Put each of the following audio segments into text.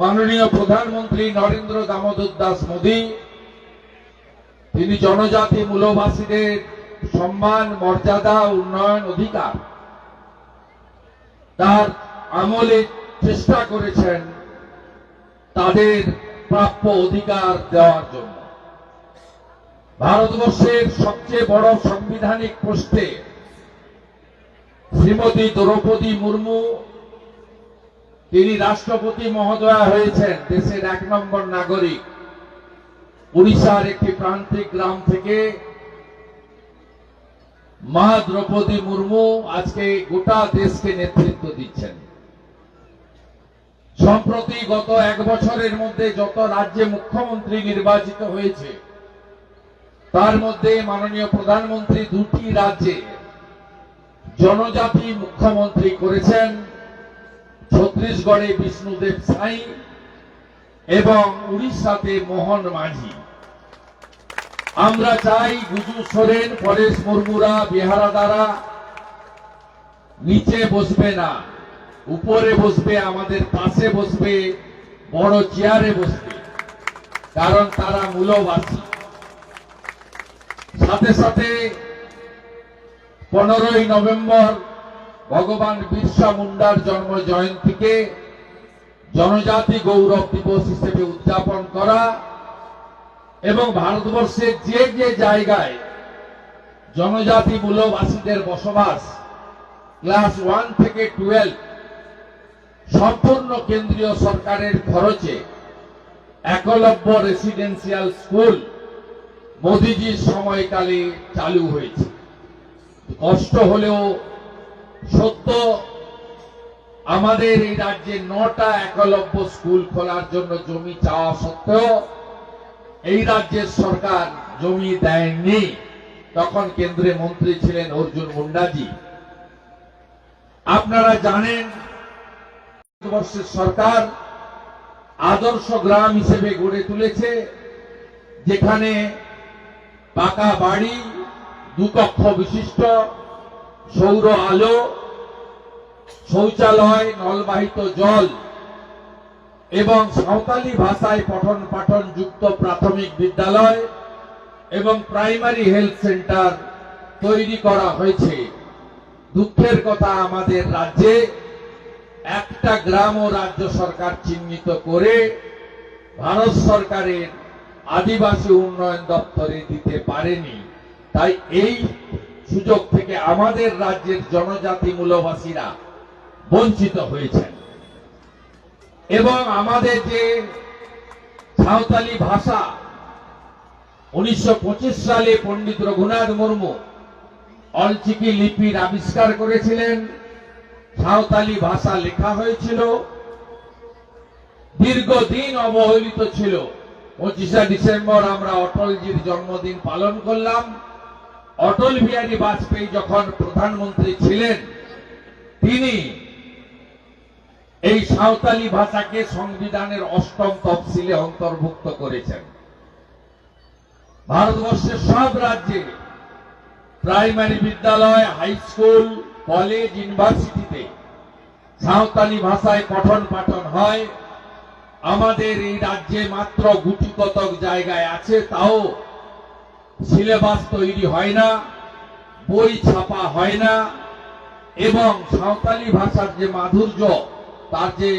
মাননীয় প্রধানমন্ত্রী নরেন্দ্র দামোদর দাস মোদী, তিনি জনজাতি মূলবাসীদের সম্মান, মর্যাদা, উন্নয়ন অধিকার তার আমলে চেষ্টা করেছেন তাদের প্রাপ্য অধিকার দেওয়ার জন্য। ভারতবর্ষের সবচেয়ে বড় সাংবিধানিক পোস্টে শ্রীমতী দ্রৌপদী মুর্মু তিনি রাষ্ট্রপতি মহোদয়া হয়েছেন, দেশের এক নম্বর নাগরিক। উড়িষ্যার একটি প্রান্তিক গ্রাম থেকে মা দ্রৌপদী মুর্মু আজকে গোটা দেশকে নেতৃত্ব দিচ্ছেন। সম্প্রতি গত এক বছরের মধ্যে যত রাজ্যে মুখ্যমন্ত্রী নির্বাচিত হয়েছে, তার মধ্যে মাননীয় প্রধানমন্ত্রী দুটি রাজ্যে জনজাতি মুখ্যমন্ত্রী করেছেন। ছত্তিশগড়ে বিষ্ণুদেব সাই এবং উড়িষ্যাতে মোহন মাঝি। আমরা চাই গুজু সোরেন, পরেশ মুর্মুরা বিহারা দ্বারা নিচে বসবে না, উপরে বসবে, আমাদের পাশে বসবে, বড় চেয়ারে বসবে, কারণ তারা মূলবাসী। সাথে সাথে পনেরোই নভেম্বর ভগবান বিরসা মুন্ডার জন্ম জয়ন্তীকে জনজাতি গৌরব দিবস হিসেবে উদযাপন করা এবং ভারতবর্ষের যে যে জায়গায় জনজাতি মূলবাসীদের বসবাস, ক্লাস ওয়ান থেকে টুয়েলভ সম্পূর্ণ কেন্দ্রীয় সরকারের খরচে একলব্য রেসিডেন্সিয়াল স্কুল মোদিজির সময়কালে চালু হয়েছে। কষ্ট হলেও সত্য, আমাদের এই রাজ্যে নটা একলব্য স্কুল খোলার জন্য জমি চাওয়া সত্ত্বেও এই রাজ্যের সরকার জমি দেয়নি। তখন কেন্দ্রে মন্ত্রী ছিলেন অর্জুন মুন্ডাজি। আপনারা জানেন, ভারতবর্ষের সরকার আদর্শ গ্রাম হিসেবে গড়ে তুলেছে, যেখানে পাকা বাড়ি, দুকক্ষ বিশিষ্ট সৌর আলো, শৌচালয়, নলবাহিত জল এবং সাঁওতালি ভাষায় পঠন পাঠন যুক্ত প্রাথমিক বিদ্যালয় এবং প্রাইমারি হেলথ সেন্টার তৈরি করা হয়েছে। দুঃখের কথা আমাদের রাজ্যে একটা গ্রাম ও রাজ্য সরকার চিহ্নিত করে ভারত সরকারের আদিবাসী উন্নয়ন দপ্তরে দিতে পারেনি। তাই এই সুযোগ থেকে আমাদের রাজ্যের জনজাতি মূলবাসীরা বঞ্চিত হয়েছেন। এবং আমাদের যে সাঁওতালি ভাষা, উনিশশো পঁচিশ সালে পণ্ডিত রঘুনাথ মুর্মু অলচিকি লিপির আবিষ্কার করেছিলেন। সাঁওতালি ভাষা লেখা হয়েছিল। দীর্ঘদিন অবহেলিত ছিল। পঁচিশে ডিসেম্বর আমরা অটলজির জন্মদিন পালন করলাম। অটল বিহারী বাজপেয়ী যখন প্রধানমন্ত্রী ছিলেন, তিনি এই সাঁওতালি ভাষাকে সংবিধানের অষ্টম তফসিলে অন্তর্ভুক্ত করেছেন। ভারতবর্ষের সব রাজ্যে প্রাইমারি বিদ্যালয়, হাই স্কুল, কলেজ, ইউনিভার্সিটিতে সাঁওতালি ভাষায় পঠন পাঠন হয়। আমাদের এই রাজ্যে মাত্র গুটি কতক জায়গায় আছে, তাও সিলেবাস তৈরি হয় না, বই ছাপা হয় না, এবং সাঁওতালি ভাষার যে মাধুর্য, তার যে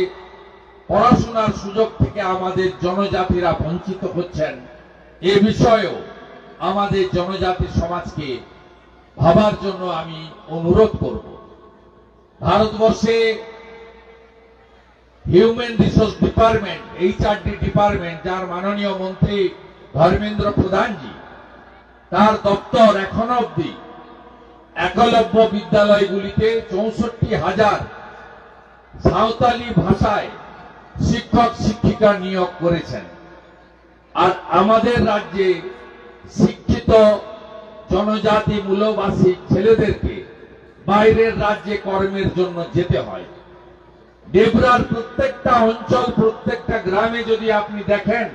পড়াশোনার সুযোগ থেকে আমাদের জনজাতিরা বঞ্চিত হচ্ছেন, এ বিষয়েও আমাদের জনজাতি সমাজকে ভাবার জন্য আমি অনুরোধ করব। ভারতবর্ষে human resource department HRD department যার মাননীয় মন্ত্রী ধর্মেন্দ্র প্রধানজি তার দপ্তর এখনও অবধি একলব্য বিদ্যালয়গুলিতে চৌষট্টি হাজার সাঁওতালি ভাষায় শিক্ষক শিক্ষিকা নিয়োগ করেছেন। আর আমাদের রাজ্যে শিক্ষিত জনজাতি মূলবাসী ছেলেদেরকে বাইরের রাজ্যে কর্মের জন্য যেতে হয়। ডেবরার প্রত্যেকটা অঞ্চল, প্রত্যেকটা গ্রামে যদি আপনি দেখেন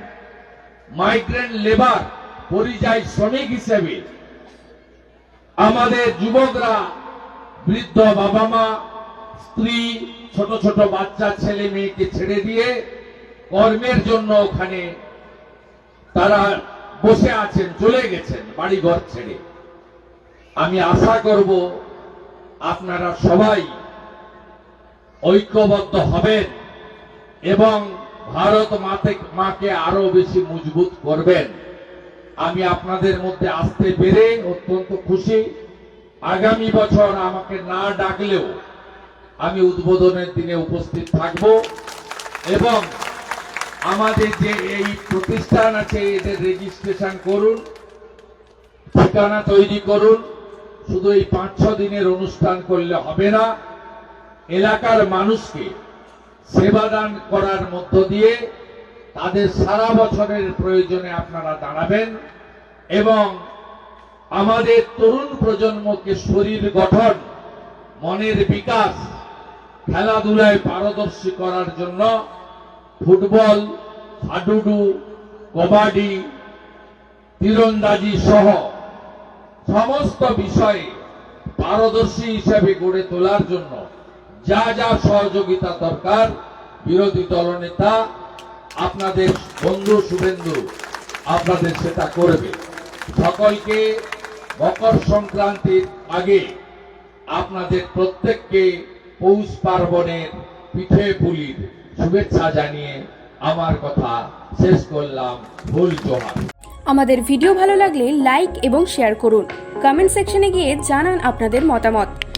মাইগ্রেন্ট লেবার পরিযায়ী শ্রমিক হিসেবে আমাদের যুবকরা, বৃদ্ধ বাবা মা স্ত্রী, ছোট ছোট বাচ্চা, ছেলে মেয়েকে ছেড়ে দিয়ে কর্মের জন্য ওখানে তারা বসে আছেন, চলে গেছেন বাড়ি ঘর ছেড়ে। আমি আশা করব আপনারা সবাই ঐক্যবদ্ধ হবেন এবং ভারত মাতে, মাকে আরও বেশি মজবুত করবেন। আমি আপনাদের মধ্যে আসতে পেরে অত্যন্ত খুশি। আগামী বছর আমাকে না ডাকলেও আমি উদ্বোধনের দিনে উপস্থিত থাকব এবং আমাদের যে এই প্রতিষ্ঠান আছে, এদের রেজিস্ট্রেশন করুন, ঠিকানা তৈরি করুন। শুধু এই পাঁচ ছ দিনের অনুষ্ঠান করলে হবে না, এলাকার মানুষকে সেবাদান করার মধ্য দিয়ে তাদের সারা বছরের প্রয়োজনে আপনারা দাঁড়াবেন এবং আমাদের তরুণ প্রজন্মকে শরীর গঠন, মনের বিকাশ, খেলাধুলায় পারদর্শী করার জন্য ফুটবল, হাডুডু, কবাডি, তীরন্দাজি সহ সমস্ত বিষয়ে পারদর্শী হিসেবে গড়ে তোলার জন্য যা যা সহযোগিতা দরকার, বিরোধী দলনেতা আপনাদের বন্ধু শুভেন্দু আপনাদের সেটা করবে। সকলকে মকর সংক্রান্তির আগে আপনাদের প্রত্যেককে পৌষ পার্বণের পিঠে পুলির শুভেচ্ছা জানিয়ে আমার কথা শেষ করলাম। ভুল জোহার আমাদের ভিডিও ভালো লাগলে লাইক এবং শেয়ার করুন। কমেন্ট সেকশনে গিয়ে জানান আপনাদের মতামত।